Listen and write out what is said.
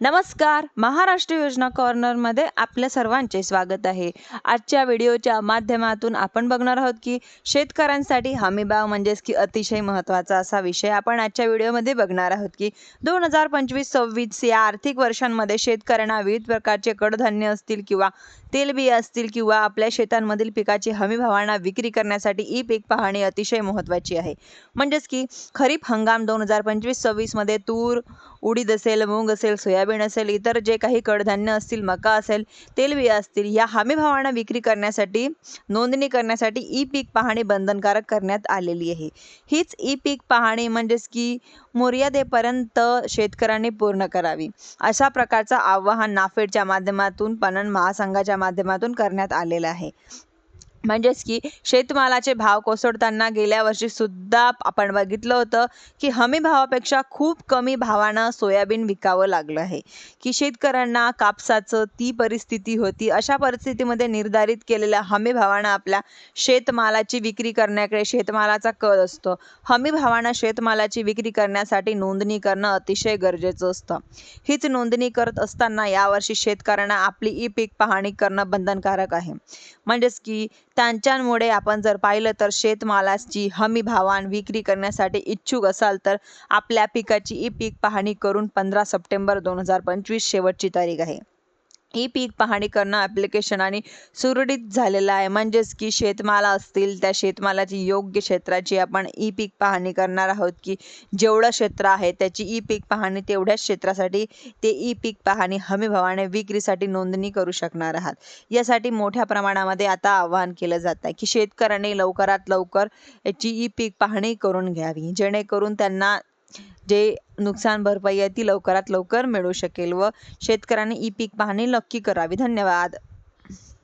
नमस्कार. महाराष्ट्र योजना कॉर्नरमध्ये आपल्या सर्वांचे स्वागत आहे. आजच्या व्हिडिओच्या माध्यमातून आपण बघणार आहोत की शेतकऱ्यांसाठी हमीभाव म्हणजेच की अतिशय महत्त्वाचा असा विषय आपण आजच्या व्हिडिओमध्ये बघणार आहोत की दोन हजार पंचवीस सव्वीस या आर्थिक वर्षांमध्ये शेतकऱ्यांना विविध प्रकारचे कडधान्य असतील किंवा तेलबिया असतील किंवा आपल्या शेतांमधील पिकाची हमीभावांना विक्री करण्यासाठी ई पीक पाहणी अतिशय महत्त्वाची आहे. म्हणजेच की खरीप हंगाम दोन हजार पंचवीस सव्वीसमध्ये तूर उडीद असेल मूग असेल सोयाबीन असेल इतर जे काही कडधान्य असतील मका असेल तेलबिया असतील या हमीभावांना विक्री करण्यासाठी नोंदणी करण्यासाठी ई पीक पाहणी बंधनकारक करण्यात आलेली आहे. हीच ई पीक पाहणी म्हणजेच की मर्यादेपर्यंत शेतकऱ्यांनी पूर्ण करावी. अशा प्रकारचं आवाहन नाफेडच्या माध्यमातून पणन महासंघाच्या माध्यमातून करण्यात आलेलं आहे. म्हणजेच की शेतमालाचे भाव कोसळताना गेल्या वर्षी सुद्धा आपण बघितलं होतं की हमी भावापेक्षा खूप कमी भावानं सोयाबीन विकावं लागलं आहे. की शेतकऱ्यांना कापसाचं ती परिस्थिती होती अशा परिस्थितीमध्ये निर्धारित केलेल्या हमी भावानं आपल्या शेतमालाची विक्री करण्याकडे शेतमालाचा कल असतो. हमी भावानं शेतमालाची विक्री करण्यासाठी नोंदणी करणं अतिशय गरजेचं असतं. हीच नोंदणी करत असताना यावर्षी शेतकऱ्यांना आपली ई पीक पाहणी करणं बंधनकारक आहे. म्हणजेच की त्यांच्यामुळे आपण जर पाहिलं तर शेतमालाची हमी भावान विक्री करण्यासाठी इच्छुक असाल तर आपल्या पिकाची ई पीक पाहणी करून पंधरा सप्टेंबर दोन हजार पंचवीस शेवटची तारीख आहे. ई पीक पाहणी करणं ॲप्लिकेशन आणि सुरळीत झालेलं आहे. म्हणजेच की शेतमाला असतील त्या शेतमालाची योग्य क्षेत्राची आपण ई पीक पाहणी करणार आहोत की जेवढं क्षेत्र आहे त्याची ई पीक पाहणी तेवढ्याच क्षेत्रासाठी ते ई पीक पाहणी हमीभावाने विक्रीसाठी नोंदणी करू शकणार आहात. यासाठी मोठ्या प्रमाणामध्ये आता आवाहन केलं जात आहे की शेतकऱ्यांनी लवकरात लवकर याची ई पीक पाहणी करून घ्यावी. जेणेकरून त्यांना जे नुकसान भरपाई आहे ती लवकरात लवकर मिळू शकेल व शेतकऱ्यांनी ई पीक पाहणी नक्की करावी. धन्यवाद.